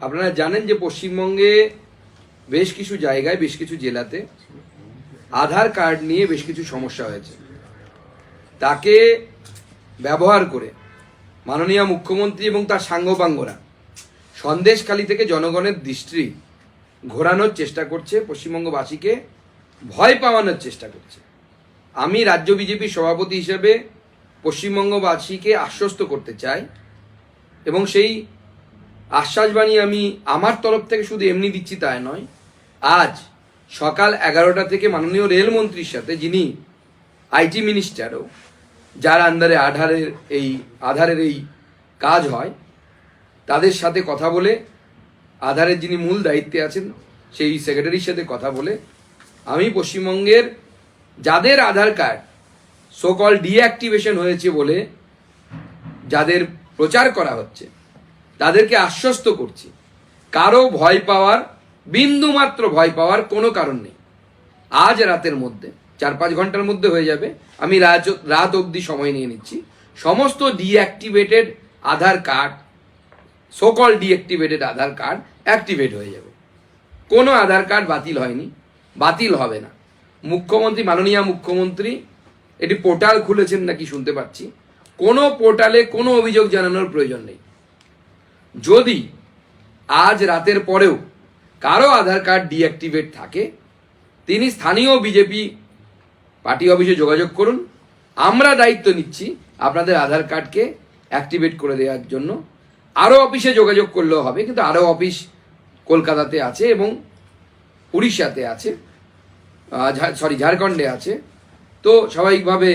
আপনারা জানেন যে পশ্চিমবঙ্গে বেশ কিছু জায়গায়, বেশ কিছু জেলাতে আধার কার্ড নিয়ে বেশ কিছু সমস্যা হয়েছে। তাকে ব্যবহার করে মাননীয় মুখ্যমন্ত্রী এবং তার সাঙ্গপাঙ্গরা সন্দেশখালী থেকে জনগণের দৃষ্টি ঘোরানোর চেষ্টা করছে, পশ্চিমবঙ্গবাসীকে ভয় পাওয়ানোর চেষ্টা করছে। আমি রাজ্য বিজেপির সভাপতি হিসেবে পশ্চিমবঙ্গবাসীকে আশ্বস্ত করতে চাই এবং সেই আশ্বাসবাণী আমি আমার তরফ থেকে শুধু এমনি দিচ্ছি তাই নয়। আজ সকাল এগারোটা থেকে মাননীয় রেলমন্ত্রীর সাথে যিনি আইটি মিনিস্টারও, যার আন্ডারে আধারের এই আধারের এই কাজ হয়, তাদের সাথে কথা বলে, আধারের যিনি মূল দায়িত্বে আছেন, সেই সেক্রেটারির সাথে কথা বলে, আমি পশ্চিমবঙ্গের যাদের আধার কার্ড সোকল ডিঅ্যাক্টিভেশন হয়েছে বলে যাদের প্রচার করা হচ্ছে তাদেরকে আশ্বস্ত করছি। কারও ভয় পাওয়ার, বিন্দুমাত্র ভয় পাওয়ার কোনো কারণ নেই। আজ রাতের মধ্যে চার পাঁচ ঘণ্টার মধ্যে হয়ে যাবে। আমি রাত রাত অবধি সময় নিয়ে নিচ্ছি। সমস্ত deactivated Aadhaar card so called deactivated Aadhaar card activate হয়ে যাবে। কোনো আধার কার্ড বাতিল হয়নি। বাতিল হবে না। মুখ্যমন্ত্রী, মাননীয় মুখ্যমন্ত্রী, এটি পোর্টাল খুলেছেন নাকি শুনতে পাচ্ছি। কোনো পোর্টালে কোনো অভিযোগ জানানোর প্রয়োজন নেই। যদি আজ রাতের পরেও কারও আধার কার্ড ডিঅ্যাক্টিভেট থাকে, তিনি স্থানীয় বিজেপি পার্টি অফিসে যোগাযোগ করুন। আমরা দায়িত্ব নিচ্ছি আপনাদের আধার কার্ডকে অ্যাক্টিভেট করে দেওয়ার জন্য। আরও অফিসে যোগাযোগ করলেও হবে, কিন্তু আরও অফিস কলকাতাতে আছে এবং উড়িষ্যাতে আছে সরি ঝাড়খণ্ডে আছে। তো স্বাভাবিকভাবে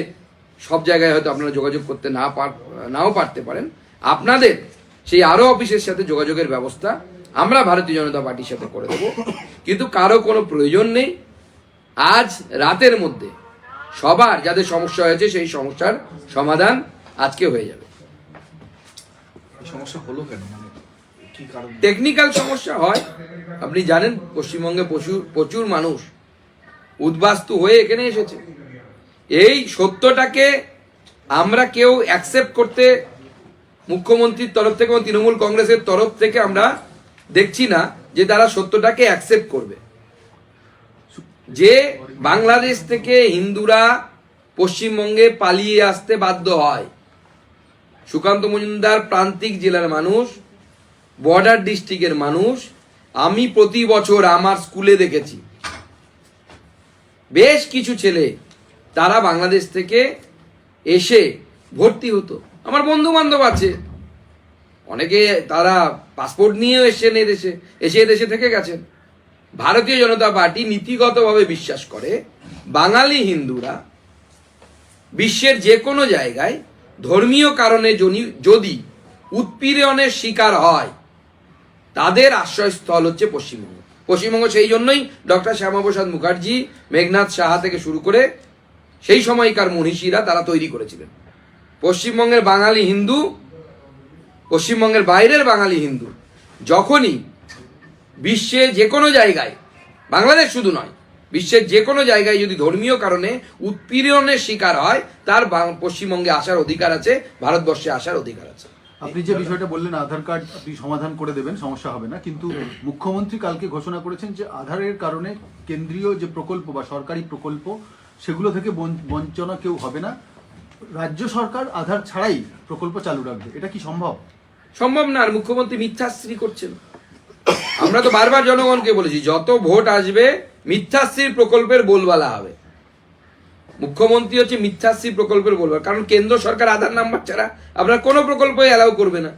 সব জায়গায় হয়তো আপনারা যোগাযোগ করতে না পার, নাও পারতে পারেন। আপনাদের সেই আরও অফিসের সাথে যোগাযোগের ব্যবস্থা আমরা ভারতীয় জনতা পার্টির সাথে করে দেবো। কিন্তু কারও কোনো প্রয়োজন নেই। আজ রাতের মধ্যে সবার যাদের সমস্যা হয়েছে সেই সমস্যার সমাধান আজকে হয়ে যাবে। সমস্যা হলো কেন? মানে টেকনিক্যাল সমস্যা হয়। আপনি জানেন পশ্চিমবঙ্গে প্রচুর প্রচুর মানুষ উদ্বাস্তু হয়ে এখানে এসেছে। এই সত্যটাকে আমরা কেউ অ্যাকসেপ্ট করতে মুখ্যমন্ত্রীর তরফ থেকে এবং তৃণমূল কংগ্রেসের তরফ থেকে আমরা দেখছি না যে তারা সত্যটাকে অ্যাকসেপ্ট করবে। যে বাংলাদেশ থেকে হিন্দুরা পশ্চিমবঙ্গে পালিয়ে আসতে বাধ্য হয়। সুকান্ত মজুমদার প্রান্তিক জেলার মানুষ বর্ডার ডিস্ট্রিক্টের মানুষ, আমি প্রতি বছর আমার স্কুলে দেখেছি। বেশ কিছু ছেলে তারা বাংলাদেশ থেকে এসে ভর্তি হতো। আমার বন্ধু বান্ধব আছে। অনেকে তারা পাসপোর্ট নিয়েও এসেছেন এদেশে এসে এদেশে থেকে গেছেন। ভারতীয় জনতা পার্টি নীতিগতভাবে বিশ্বাস করে, বাঙালি হিন্দুরা বিশ্বের যে কোনো জায়গায় ধর্মীয় কারণে যদি উৎপীড়নের শিকার হয়, তাদের আশ্রয়স্থল হচ্ছে পশ্চিমবঙ্গ। পশ্চিমবঙ্গ সেই জন্যই ডক্টর শ্যামাপ্রসাদ মুখার্জি, মেঘনাথ সাহা থেকে শুরু করে সেই সময়কার মনীষীরা তারা তৈরি করেছিলেন। পশ্চিমবঙ্গের বাঙালি হিন্দু, পশ্চিমবঙ্গের বাইরের বাঙালি হিন্দু। যখনই বিশ্বের যে কোনো জায়গায়, বাংলাদেশ শুধু নয়, বিশ্বের যে কোনো জায়গায় যদি ধর্মীয় কারণে উৎপীড়নের শিকার হয়, তার পশ্চিমবঙ্গে আসার অধিকার আছে, ভারতবর্ষে আসার অধিকার আছে। আপনি যে বিষয়টা বললেন, আধার কার্ড আপনি সমাধান করে দেবেন, সমস্যা হবে না। কিন্তু মুখ্যমন্ত্রী কালকে ঘোষণা করেছেন যে আধারের কারণে কেন্দ্রীয় যে প্রকল্প বা সরকারি প্রকল্প, সেগুলো থেকে বঞ্চ- বঞ্চনা কেউ হবে না। রাজ্য সরকার আধার ছাড়াই প্রকল্প চালু রাখবে। এটা কি সম্ভব? সম্ভব না, আর মুখ্যমন্ত্রী মিথ্যাশ্রী করছেন। আমরা তো বারবার জনগণকে বলেছি, যত ভোট আসবে, মিথ্যাশ্রীর প্রকল্পের বলবালা হবে। মুখ্যমন্ত্রী হচ্ছে মিথ্যাশ্রী প্রকল্পের বলবার কারণ কেন্দ্র সরকার আধার নাম্বার ছাড়া আপনার কোনো প্রকল্পই অ্যালাউ করবে না।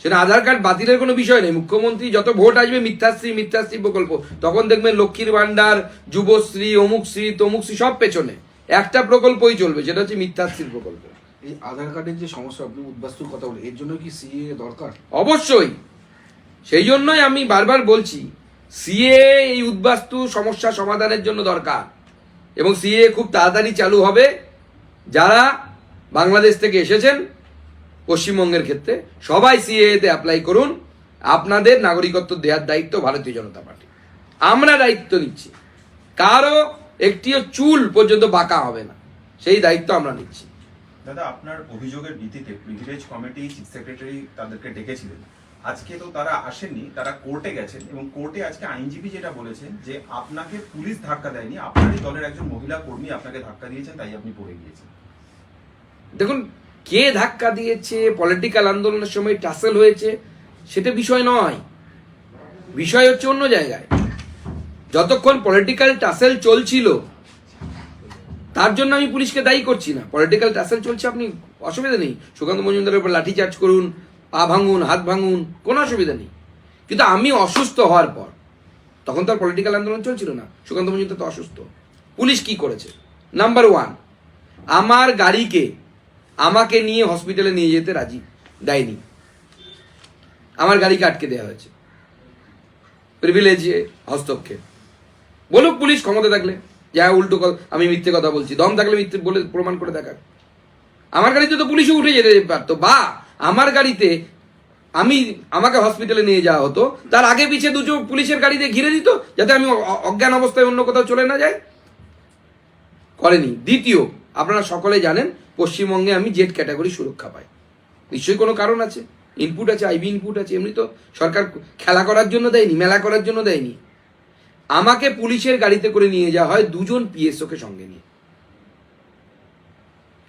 সেটা আধার কার্ড বাতিলের কোনো বিষয় নেই। মুখ্যমন্ত্রী যত ভোট আসবে, মিথ্যাশ্রী মিথ্যাশ্রী প্রকল্প, তখন দেখবেন লক্ষ্মীর ভান্ডার যুবশ্রী, অমুকশ্রী, তমুকশ্রী সব পেছনে। একটা প্রকল্পই চলবে সেটা হচ্ছে মিথ্যাশ্রীর প্রকল্প। এই আধার কার্ডের যে সমস্যা আপনি উদ্বাস্তুর কথা বলেন এর জন্য কি সিএ দরকার? অবশ্যই। সেই জন্যই আমি বারবার বলছি সিএ এই উদ্বাস্তু সমস্যা সমাধানের জন্য দরকার। এবং সিএ খুব তাড়াতাড়ি চালু হবে। যারা বাংলাদেশ থেকে এসেছেন পশ্চিমবঙ্গের ক্ষেত্রে সবাই সিএতে অ্যাপ্লাই করুন। আপনাদের নাগরিকত্ব দেওয়ার দায়িত্ব ভারতীয় জনতা পার্টি। আমরা দায়িত্ব নিচ্ছি। কারও একটিও চুল পর্যন্ত বাঁকা হবে না। সেই দায়িত্ব আমরা নিচ্ছি। দাদা আপনার অভিযোগের ভিত্তিতে প্রিভিলেজ কমিটি চিফ সেক্রেটারি তাদেরকে ডেকেছিলেন। আজকে তো তারা আসেননি তারা কোর্টে গেছেন এবং কোর্টে আজকে আইনজীবী যেটা বলেছেন যে আপনাকে পুলিশ ধাক্কা দেয়নি আপনারই দলের একজন মহিলা কর্মী আপনাকে ধাক্কা দিয়েছেন তাই আপনি পড়ে গিয়েছেন। দেখুন কে ধাক্কা দিয়েছে পলিটিক্যাল আন্দোলনের সময় টাসেল হয়েছে সেটা বিষয় নয়। বিষয় হচ্ছে অন্য জায়গায়। যতক্ষণ পলিটিক্যাল টাসেল চলছিল, তার জন্য আমি পুলিশকে দায়ী করছি না। পলিটিক্যাল টাসেল চলছে, আপনি অসুবিধা নেই। সুকান্ত মজুমদারের উপর লাঠিচার্জ করুন, পা ভাঙুন, হাত ভাঙুন, কোনো অসুবিধা নেই। কিন্তু আমি অসুস্থ হওয়ার পর, তখন তো আর পলিটিক্যাল আন্দোলন চলছিল না। সুকান্ত মজুমদার তো অসুস্থ। পুলিশ কি করেছে? নাম্বার ওয়ান আমার গাড়িকে, আমাকে নিয়ে হসপিটালে নিয়ে যেতে রাজি, দেয়নি। আমার গাড়িকে আটকে দেওয়া হয়েছে। প্রিভিলেজে হস্তক্ষেপ। বলুক পুলিশ ক্ষমতা থাকলে। যা উল্টো আমি মিথ্যে কথা বলছি। দম থাকলে মিথ্যে বলে প্রমাণ করে দেখাক। আমার গাড়িতে তো পুলিশও উঠে যেতে পারতো। বা, আমার গাড়িতে আমি আমাকে হসপিটালে নিয়ে যাওয়া হতো। তার আগে পিছিয়ে দুটো পুলিশের গাড়িতে ঘিরে দিত, যাতে আমি অজ্ঞান অবস্থায় অন্য কোথাও চলে না যাই। করেনি। দ্বিতীয়, আপনারা সকলে জানেন, পশ্চিমবঙ্গে আমি জেড ক্যাটাগরি সুরক্ষা পাই। নিশ্চয়ই কোনো কারণ আছে? ইনপুট আছে আইবি ইনপুট আছে, এমনি তো সরকার খেলা করার জন্য দেয়নি, মেলা করার জন্য দেয়নি। আমাকে পুলিশের গাড়িতে করে নিয়ে যাওয়া হয় দুজন পিএসওকে সঙ্গে নিয়ে।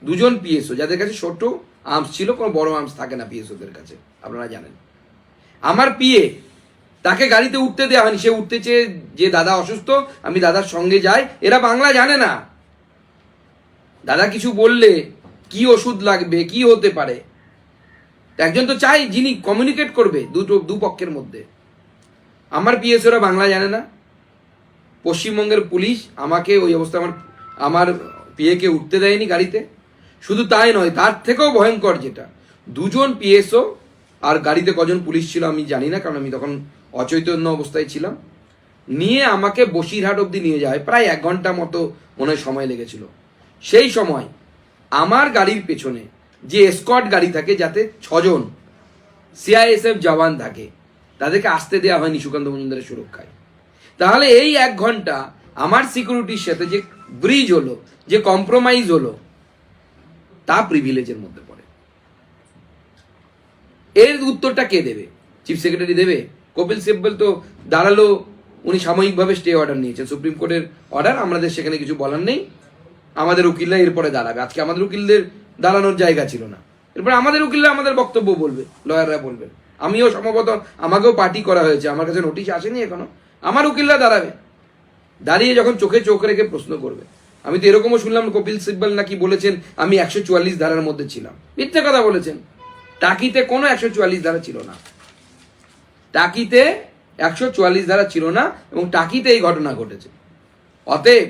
দুজন পিএসও, যাদের কাছে ছোট আর্মস ছিল, কোনো বড় আর্মস থাকে না পিএসওদের কাছে, আপনারা জানেন। আমার পিএ তাকে গাড়িতে উঠতে দেওয়া হয়নি, সে উঠতে চেয়ে যে দাদা অসুস্থ, আমি দাদার সঙ্গে যাই, এরা বাংলা জানে না। দাদা কিছু বললে, কি ওষুধ লাগবে, কি হতে পারে? একজন তো চাই, যিনি কমিউনিকেট করবে, দুটো, দুপক্ষের মধ্যে। আমার পিএসওরা বাংলা জানে না। পশ্চিমবঙ্গের পুলিশ আমাকে ওই অবস্থায় আমার আমার পিএকে উঠতে দেয়নি গাড়িতে। শুধু তাই নয়, তার থেকেও ভয়ঙ্কর যেটা, দুজন পিএসও আর গাড়িতে কজন পুলিশ ছিল আমি জানি না, কারণ আমি তখন অচৈতন্য অবস্থায় ছিলাম। নিয়ে আমাকে বসিরহাট অবধি নিয়ে যায়, প্রায় এক ঘণ্টা মতো মনে সময় লেগেছিল। সেই সময় আমার গাড়ির পেছনে যে স্কট গাড়ি থাকে, যাতে ছজন সিআইএসএফ জওয়ান থাকে, তাদেরকে আসতে দেওয়া হয়নি সুকান্ত মজুমদারের সুরক্ষায়। তাহলে এই এক ঘণ্টা আমার সিকিউরিটির সাথে যে ব্রিজ হলো, যে কম্প্রোমাইজ হলো, তা প্রিভিলেজের মধ্যে পড়ে। এর উত্তরটা কে দেবে? চিফ সেক্রেটারি দেবে? কপিল সিব্বল তো দাঁড়াল, উনি সাময়িকভাবে স্টে অর্ডার নিয়েছেন। সুপ্রিম কোর্টের অর্ডার আমাদের সেখানে কিছু বলার নেই। আমাদের উকিলরা এরপরে দাঁড়াবে। আজকে আমাদের উকিলদের দাঁড়ানোর জায়গা ছিল না। এরপরে আমাদের উকিলরা আমাদের বক্তব্য বলবে লয়াররা বলবে। আমিও সম্ভবত আমাকেও পার্টি করা হয়েছে। আমার কাছে নোটিশ আসেনি এখনও। আমার উকিলরা দাঁড়াবে। দাঁড়িয়ে যখন চোখে চোখ রেখে প্রশ্ন করবে। আমি তো এরকমও শুনলাম কপিল সিব্বল নাকি বলেছেন, আমি একশো চুয়াল্লিশ ধারার মধ্যে ছিলাম। মিথ্যে কথা বলেছেন। টাকিতে কোনো একশো চুয়াল্লিশ ধারা ছিল না। টাকিতে একশো চুয়াল্লিশ ধারা ছিল না এবং টাকিতে এই ঘটনা ঘটেছে। অতএব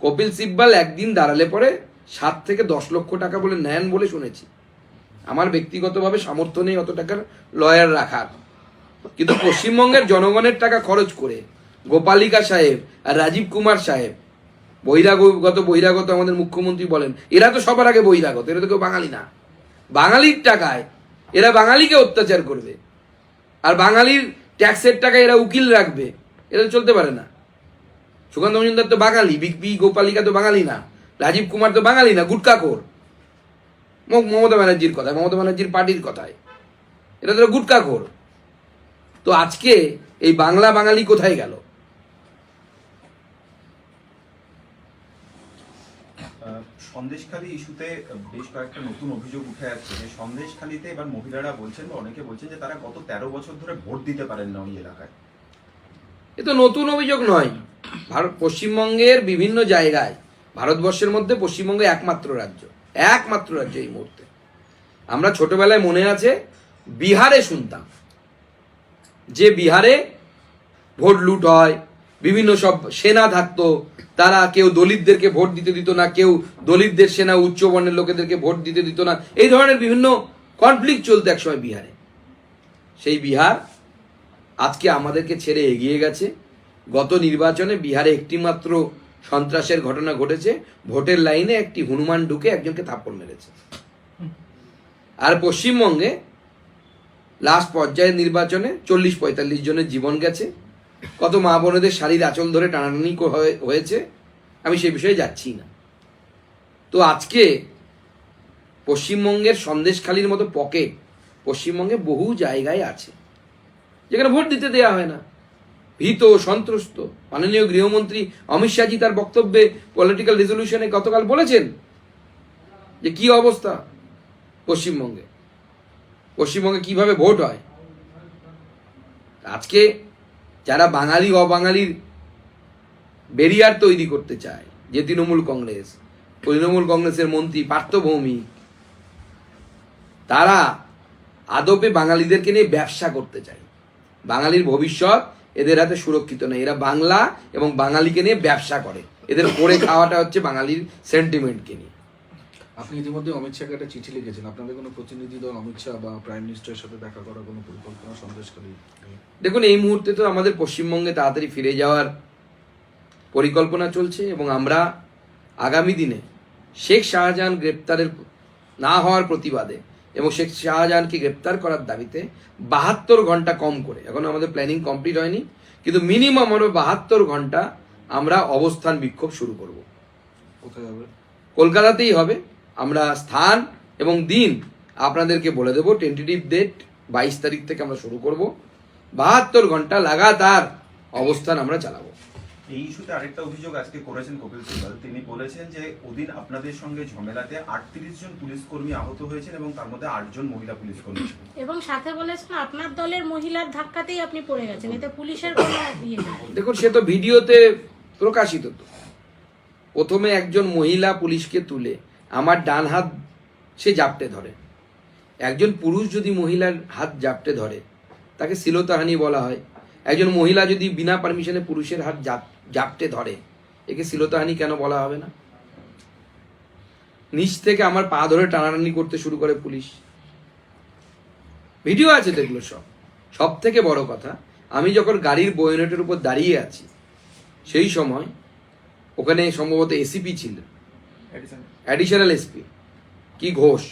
কপিল সিব্বল একদিন দাঁড়ালে পরে সাত থেকে দশ লক্ষ টাকা বলে নেন বলে শুনেছি। আমার ব্যক্তিগতভাবে সামর্থ্য নেই অত টাকার লয়ার রাখার। কিন্তু পশ্চিমবঙ্গের জনগণের টাকা খরচ করে গোপালিকা সাহেব আর রাজীব কুমার সাহেব বহিরাগত বহিরাগত আমাদের মুখ্যমন্ত্রী বলেন, এরা তো সবার আগে বহিরাগত, এরা তো কেউ বাঙালি না। বাঙালির টাকায় এরা বাঙালিকে অত্যাচার করবে। আর বাঙালির ট্যাক্সের টাকায় এরা উকিল রাখবে, এরা চলতে পারে না। সুকান্ত মজুমদার তো বাঙালি, বিগ বি, গোপালিকা তো বাঙালি না, রাজীব কুমার তো বাঙালি না গুটকাখোর মমতা ব্যানার্জির কথায়, মমতা ব্যানার্জির পার্টির কথায়। এটা তো গুটকাখোর তো আজকে এই বাংলা বাঙালি কোথায় গেল? সন্দেশখালী ইস্যুতে বেশ কয়েকটা নতুন অভিযোগ উঠে আসছে। যে সন্দেশখালীতে এবার মহিলারা বলছেন বা অনেকে বলছেন যে তারা গত তেরো বছর ধরে ভোট দিতে পারেন না ওই এলাকায়। এ তো নতুন অভিযোগ নয়। ভারত পশ্চিমবঙ্গের বিভিন্ন জায়গায় ভারতবর্ষের মধ্যে পশ্চিমবঙ্গ একমাত্র রাজ্য। একমাত্র রাজ্য এই মুহূর্তে। আমরা ছোটবেলায় মনে আছে বিহারে শুনতাম। যে বিহারে ভোট লুট হয়, বিভিন্ন সব সেনা থাকতো, তারা কেউ দলিতদেরকে ভোট দিতে দিত না, কেউ দলিতদের সেনা উচ্চ বর্ণের লোকেদেরকে ভোট দিতে দিত না, এই ধরনের বিভিন্ন কনফ্লিক্ট চলতো একসময় বিহারে। সেই বিহার আজকে আমাদেরকে ছেড়ে এগিয়ে গেছে। গত নির্বাচনে বিহারে একটিমাত্র সন্ত্রাসের ঘটনা ঘটেছে, ভোটের লাইনে একটি হনুমান ঢুকে একজনকে থাপ্পড় মেরেছে। আর পশ্চিমবঙ্গে লাস্ট পর্যায়ের নির্বাচনে চল্লিশ পঁয়তাল্লিশ জনের জীবন গেছে। কত মা বোনেদের শাড়ির আঁচল ধরে টানাটানি হয়ে- হয়েছে, আমি সে বিষয়ে যাচ্ছি না। তো আজকে পশ্চিমবঙ্গের সন্দেশখালির মতো পকেট পশ্চিমবঙ্গে বহু জায়গায় আছে, যেখানে ভোট দিতে দেওয়া হয় না। ভীত, সন্ত্রস্ত, মাননীয় গৃহমন্ত্রী অমিত শাহজি তার বক্তব্যে পলিটিক্যাল রেজলিউশনে গতকাল বলেছেন যে কি অবস্থা পশ্চিমবঙ্গে? পশ্চিমবঙ্গে কীভাবে ভোট হয়? আজকে যারা বাঙালি, অবাঙালির বেরিয়ার তৈরি করতে চায়, যে তৃণমূল কংগ্রেস তৃণমূল কংগ্রেসের মন্ত্রী পার্থ ভৌমিক, তারা আদপে বাঙালিদেরকে নিয়ে ব্যবসা করতে চায়। বাঙালির ভবিষ্যৎ এদের হাতে সুরক্ষিত নেই। এরা বাংলা এবং বাঙালিকে নিয়ে ব্যবসা করে। এদের করে খাওয়াটা হচ্ছে বাঙালির সেন্টিমেন্টকে নিয়ে। আপনি ইতিমধ্যে অমিত শাহকে একটা চিঠি লিখেছেন। আপনাদের কোনো প্রতিনিধি দল অমিত শাহ বা প্রাইম মিনিস্টারের সাথে দেখা করার কোনো পরিকল্পনা সন্দেশকারী? দেখুন এই মুহূর্তে তো আমাদের পশ্চিমবঙ্গে তাড়াতাড়ি ফিরে যাওয়ার পরিকল্পনা চলছে এবং আমরা আগামী দিনে শেখ শাহজাহান গ্রেপ্তারের না হওয়ার প্রতিবাদে এবং শেখ শাহজাহানকে গ্রেপ্তার করার দাবিতে বাহাত্তর ঘণ্টা কম করে। এখন আমাদের প্ল্যানিং কমপ্লিট হয়নি কিন্তু মিনিমাম আমরা বাহাত্তর ঘণ্টা আমরা অবস্থান বিক্ষোভ শুরু করব। কোথায় যাবে কলকাতাতেই হবে। আমরা স্থান এবং দিন আপনাদেরকে বলে দেবো। টেন্টেটিভ ডেট বাইশ তারিখ থেকে আমরা শুরু করব। বাহাত্তর ঘণ্টা লাগাতার অবস্থান আমরা চালাবো। এই ইস্যুতে আরেকটা অভিযোগ আজকে করেছেন কপিল সিব্বল। তিনি বলেছেন যে ওদিন আপনাদের সঙ্গে ঝামেলাতে আটত্রিশ জন পুলিশ কর্মী আহত হয়েছেন এবং তার মধ্যে আটজন মহিলা পুলিশ কর্মী এবং সাথে বলেছেন আপনার দলের মহিলার ধাক্কাতেই আপনি পড়ে গেছেন। এতে পুলিশের কোনো ইয়ে দেখুন সে তো ভিডিওতে প্রকাশিত তো। প্রথমে একজন মহিলা পুলিশকে তুলে আমার ডান হাত সে জাপটে ধরে। একজন পুরুষ যদি মহিলার হাত জাপটে ধরে, তাকে শিলতাহানি বলা হয়। একজন মহিলা যদি বিনা পারমিশনে পুরুষের হাত জাপ- জাপটে ধরে, একে শিলতাহানি কেন বলা হবে না? নিচ থেকে আমার পা ধরে টানাটানি করতে শুরু করে পুলিশ। ভিডিও আছে এগুলো সব। সব থেকে বড় কথা, আমি যখন গাড়ির বয়নেটের উপর দাঁড়িয়ে আছি, সেই সময় ওখানে সম্ভবত এসিপি ছিলেন। অ্যাডিশনাল এসপি কি ঘোষ?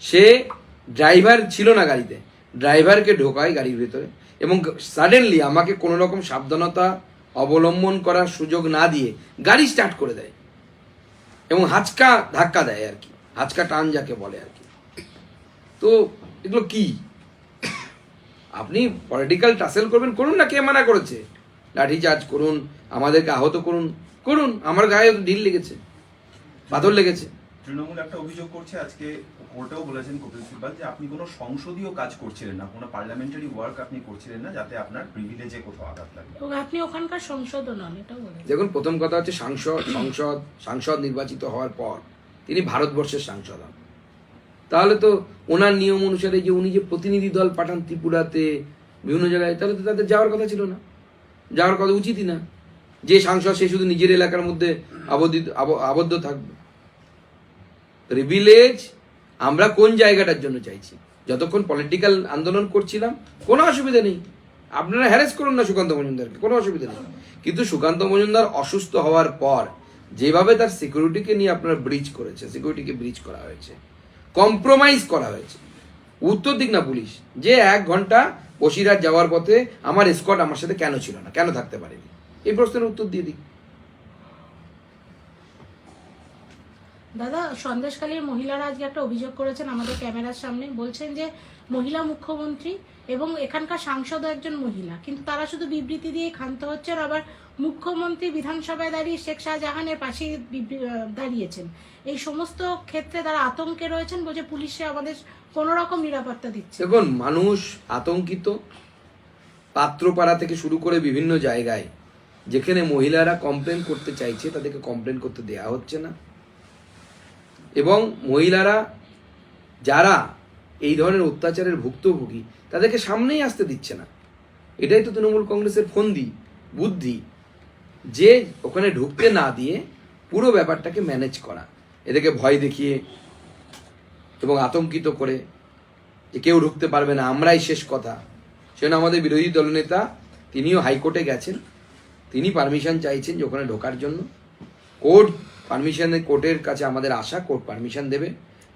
সে ড্রাইভার ছিল না গাড়িতে। ড্রাইভারকে ঢোকায় গাড়ির ভেতরে এবং সাডেনলি আমাকে কোনো রকম সাবধানতা অবলম্বন করার সুযোগ না দিয়ে গাড়ি স্টার্ট করে দেয়। এবং হাঁচকা ধাক্কা দেয় আর কি। হাঁচকা টান যাকে বলে আর কি। তো এগুলো কি? আপনি পলিটিক্যাল টাসেল করবেন, করুন না কে মানা করেছে। লাঠি চার্জ করুন, আমাদেরকে আহত করুন করুন, আমার গায়ে ঢিল লেগেছে। পাথর লেগেছে। তৃণমূল একটা অভিযোগ করছে আজকে কোর্টেও বলেছেন কপিল সিব্বল যে আপনি কোনো সংসদীয় কাজ করছিলেন না কোনো পার্লামেন্টারি ওয়ার্ক আপনি করছিলেন না যাতে আপনার প্রিভিলেজে কোথাও আঘাত লাগে। এবং আপনি ওখানকার সংসদও নন এটাও দেখুন প্রথম কথা হচ্ছে সাংসদ সংসদ সাংসদ নির্বাচিত হওয়ার পর তিনি ভারতবর্ষের সাংসদ হন। তাহলে তো ওনার নিয়ম অনুসারে যে উনি যে প্রতিনিধি দল পাঠান ত্রিপুরাতে বিভিন্ন জায়গায় তাহলে তো তাদের যাওয়ার কথা ছিল না। যাওয়ার কথা উচিতই না। যে সাংসদ সে শুধু নিজের এলাকার মধ্যে আবদ্ধিত আব- আবদ্ধ থাকবে। প্রিভিলেজ আমরা কোন জায়গাটার জন্য চাইছি? যতক্ষণ পলিটিক্যাল আন্দোলন করছিলাম, কোনো অসুবিধা নেই। আপনারা হ্যারেস করুন না সুকান্ত মজুমদারকে, কোনো অসুবিধা নেই। কিন্তু সুকান্ত মজুমদার অসুস্থ হওয়ার পর, যেভাবে তার সিকিউরিটিকে নিয়ে আপনারা ব্রিজ করেছে সিকিউরিটিকে ব্রিজ করা হয়েছে কম্প্রোমাইজ করা হয়েছে। উত্তর দিক না পুলিশ, যে এক ঘণ্টা বসিরহাট যাওয়ার পথে আমার স্কট আমার সাথে কেন ছিল না, কেন থাকতে পারেনি? এই প্রশ্নের উত্তর দিয়ে দিক দাদা সন্দেশকালীর মহিলারা আজকে একটা অভিযোগ করেছেন আমাদের ক্যামেরার সামনে। বলছেন যে মহিলা মুখ্যমন্ত্রী এবং এখানকার সাংসদও একজন মহিলা, কিন্তু তারা শুধু বিবৃতি দিয়ে ক্ষান্ত হচ্ছেন, আবার মুখ্যমন্ত্রী বিধানসভায় দাঁড়িয়ে শেখ শাহজাহানের পাশে দাঁড়িয়েছেন। এই সমস্ত ক্ষেত্রে তারা আতঙ্কে রয়েছেন বলছে পুলিশে আমাদের কোনো রকম নিরাপত্তা দিচ্ছে। দেখুন, মানুষ আতঙ্কিত, পাত্রপাড়া থেকে শুরু করে বিভিন্ন জায়গায়, যেখানে মহিলারা কমপ্লেন করতে চাইছে, তাদেরকে কমপ্লেন করতে দেয়া হচ্ছে না। এবং মহিলারা যারা এই ধরনের অত্যাচারের ভুক্তভোগী, তাদেরকে সামনেই আসতে দিচ্ছে না। এটাই তো তৃণমূল কংগ্রেসের ফন্দি, বুদ্ধি। যে ওখানে ঢুকতে না দিয়ে পুরো ব্যাপারটাকে ম্যানেজ করা, এদেরকে ভয় দেখিয়ে এবং আতঙ্কিত করে যে কেউ ঢুকতে পারবে না, আমরাই শেষ কথা। সেজন্য আমাদের বিরোধী দলনেতা তিনিও হাইকোর্টে গেছেন। তিনি পারমিশন চাইছেন যে ওখানে ঢোকার জন্য। কোর্ট পারমিশন কোর্টের কাছে আমাদের আশা কোর্ট পারমিশন দেবে।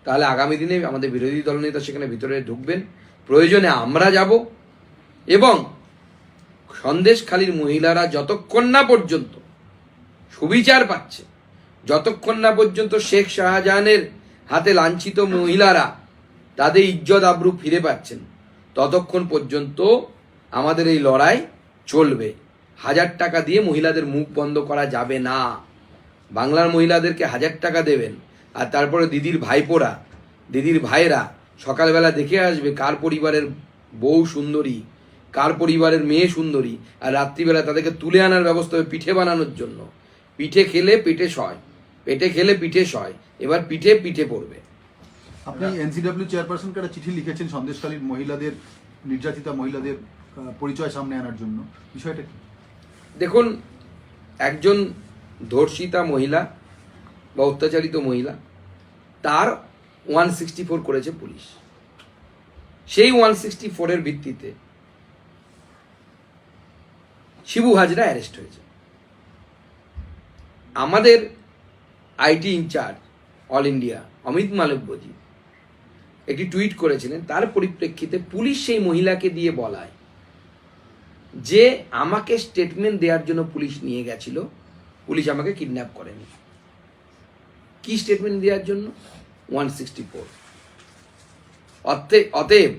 তাহলে আগামী দিনে আমাদের বিরোধী দলনেতা সেখানে ভিতরে ঢুকবেন। প্রয়োজনে আমরা যাব এবং সন্দেশখালীর মহিলারা যতক্ষণ না পর্যন্ত সুবিচার পাচ্ছে, যতক্ষণ না পর্যন্ত শেখ শাহজাহানের হাতে লাঞ্ছিত মহিলারা তাদের ইজ্জত আবরু ফিরে পাচ্ছেন, ততক্ষণ পর্যন্ত আমাদের এই লড়াই চলবে। হাজার টাকা দিয়ে মহিলাদের মুখ বন্ধ করা যাবে না। বাংলার মহিলাদেরকে হাজার টাকা দেবেন। আর তারপরে দিদির ভাইপোরা দিদির ভাইরা সকালবেলা দেখে আসবে কার পরিবারের বউ সুন্দরী কার পরিবারের মেয়ে সুন্দরী আর রাত্রিবেলা তাদেরকে তুলে আনার ব্যবস্থা হবে পিঠে বানানোর জন্য। পিঠে খেলে পেটে সয় পেটে খেলে পিঠে সয় এবার পিঠে পিঠে পড়বে। আপনি এনসিডব্লিউ চেয়ারপারসনকে একটা চিঠি লিখেছেন সন্দেশকালীন মহিলাদের নির্যাতিতা মহিলাদের পরিচয় সামনে আনার জন্য। বিষয়টা কি? দেখুন একজন ধর্ষিতা মহিলা বা অত্যাচারিত মহিলা, তার ওয়ান সিক্সটি ফোর করেছে পুলিশ। সেই ওয়ান সিক্সটি ফোরের ভিত্তিতে শিবু হাজরা অ্যারেস্ট হয়েছে। আমাদের IT incharge all India Amit Malviyaji একটি টুইট করেছিলেন, তার পরিপ্রেক্ষিতে পুলিশ সেই মহিলাকে দিয়ে বলায় যে আমাকে স্টেটমেন্ট দেওয়ার জন্য পুলিশ নিয়ে গেছিল পুলিশ আমাকে কিডন্যাপ করেনি। কি স্টেটমেন্ট দেওয়ার জন্য? ওয়ান সিক্সটি ফোর অতএব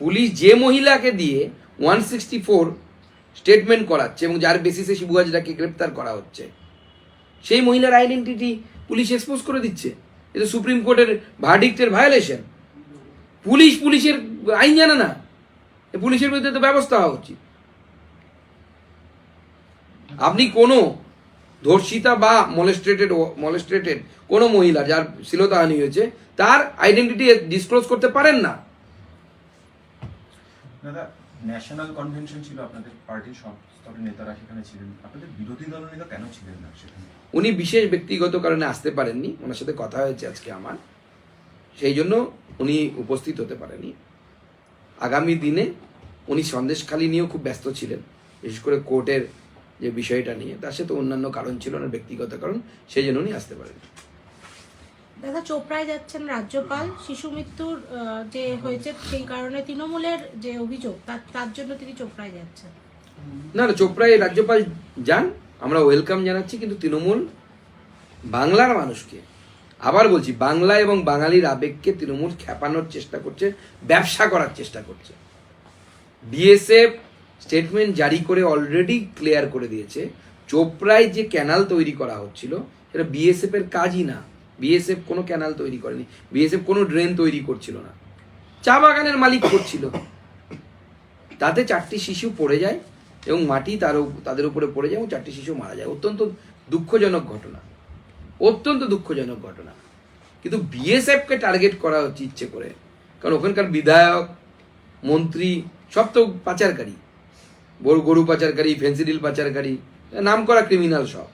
পুলিশ যে মহিলাকে দিয়ে ওয়ান সিক্সটি ফোর স্টেটমেন্ট করাচ্ছে এবং যার বেসিসে শিবু হাজরাকে গ্রেপ্তার করা হচ্ছে, সেই মহিলার আইডেন্টিটি পুলিশ এক্সপোজ করে দিচ্ছে। এটা সুপ্রিম কোর্টের ভার্ডিক্টের ভায়োলেশন পুলিশ পুলিশের আইন জানে না। পুলিশের বিরুদ্ধে তো ব্যবস্থা হওয়া উচিত। আপনি কোনো ধর্ষিতা বা মলেস্ট্রেটেড মলেস্ট্রেটেড কোনো মহিলা যার শ্লীলতাহানি হয়েছে তার আইডেন্টিটি ডিসক্লোজ করতে পারেন না। দাদা ন্যাশনাল কনভেনশন ছিল আপনাদের পার্টির সব স্তরের নেতারা সেখানে ছিলেন। আপনাদের বিরোধী দলনেতা কেন ছিলেন না সেখানে? উনি বিশেষ ব্যক্তিগত কারণে আসতে পারেননি ওনার সাথে কথা হয়েছে আজকে আমার। সেই জন্য উনি উপস্থিত হতে পারেনি আগামী দিনে উনি সন্দেশখালী নিয়েও খুব ব্যস্ত ছিলেন। বিশেষ করে কোর্টের যে বিষয়টা নিয়ে। তার সাথে অন্যান্য কারণ ছিল না ব্যক্তিগত কারণ সেই জন্য উনি আসতে পারেন। দাদা চোপড়ায় যাচ্ছেন রাজ্যপাল। শিশু মৃত্যুর যে হয়েছে সেই কারণে তৃণমূলের যে অভিযোগ তার জন্য তিনি চোপড়ায় যাচ্ছেন। না না চোপড়ায় রাজ্যপাল যান আমরা ওয়েলকাম জানাচ্ছি কিন্তু তৃণমূল বাংলার মানুষকে আবার বলছি বাংলা এবং বাঙালির আবেগকে তৃণমূল খেপানোর চেষ্টা করছে ব্যবসা করার চেষ্টা করছে। বিএসএফ স্টেটমেন্ট জারি করে অলরেডি ক্লিয়ার করে দিয়েছে। চোপড়ায় যে ক্যানাল তৈরি করা হচ্ছিল, সেটা বিএসএফ এর কাজই না। বিএসএফ কোনো ক্যানাল তৈরি করেনি। বিএসএফ কোনো ড্রেন তৈরি করছিল না। চা বাগানের মালিক করছিল। তাতে চারটি শিশু পড়ে যায় এবং মাটি তার তাদের উপরে পড়ে যায় এবং চারটি শিশু মারা যায়। অত্যন্ত দুঃখজনক ঘটনা। অত্যন্ত দুঃখজনক ঘটনা। কিন্তু বিএসএফকে টার্গেট করা হচ্ছে ইচ্ছে করে। কারণ ওখানকার বিধায়ক, মন্ত্রী, সব তো পাচারকারী। বড় গরু পাচারকারী ফেন্সিডিল পাচারকারী নাম করা ক্রিমিনাল সব।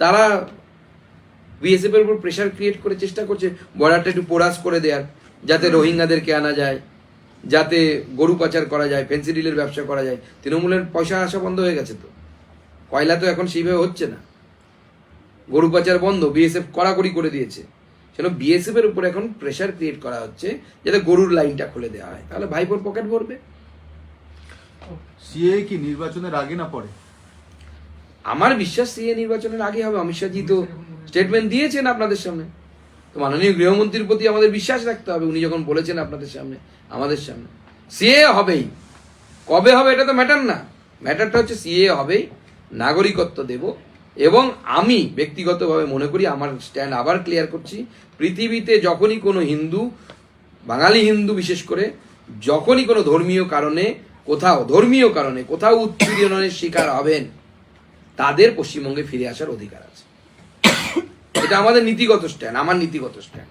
তারা বিএসএফ এর উপর প্রেশার ক্রিয়েট করে চেষ্টা করছে বর্ডারটা একটু পোরাস করে দেওয়ার যাতে রোহিঙ্গাদেরকে আনা যায়, যাতে গরু পাচার করা যায় ফেন্সিডিলের ব্যবসা করা যায়। তৃণমূলের পয়সা আসা বন্ধ হয়ে গেছে তো। কয়লা তো এখন সেইভাবে হচ্ছে না। গরু পাচার বন্ধ বিএসএফ কড়াকড়ি করে দিয়েছে। সেজন্য বিএসএফ এর উপর এখন প্রেশার ক্রিয়েট করা হচ্ছে, যাতে গরুর লাইনটা খুলে দেওয়া হয়। তাহলে ভাইপোর পকেট ভরবে। সিএ কি নির্বাচনের আগে না পরে? আমার বিশ্বাস সিএ নির্বাচনের আগে হবে। অমিত শাহজি তো স্টেটমেন্ট দিয়েছেন আপনাদের সামনে। তো মাননীয় গৃহমন্ত্রীর প্রতি আমাদের বিশ্বাস রাখতে হবে। উনি যখন বলেছেন আপনাদের সামনে, আমাদের সামনে। সিএ হবেই। কবে হবে এটা তো ম্যাটার না। ম্যাটারটা হচ্ছে সিএ হবেই। নাগরিকত্ব দেব। এবং আমি ব্যক্তিগতভাবে মনে করি, আমার স্ট্যান্ড আবার ক্লিয়ার করছি, পৃথিবীতে যখনই কোনো হিন্দু, বাঙালি হিন্দু বিশেষ করে, যখনই কোনো ধর্মীয় কারণে কোথাও ধর্মীয় কারণে, কোথাও উৎপীড়নের শিকার হবেন, তাদের পশ্চিমবঙ্গে ফিরে আসার অধিকার আছে। এটা আমাদের নীতিগত স্ট্যান্ড আমার নীতিগত স্ট্যান্ড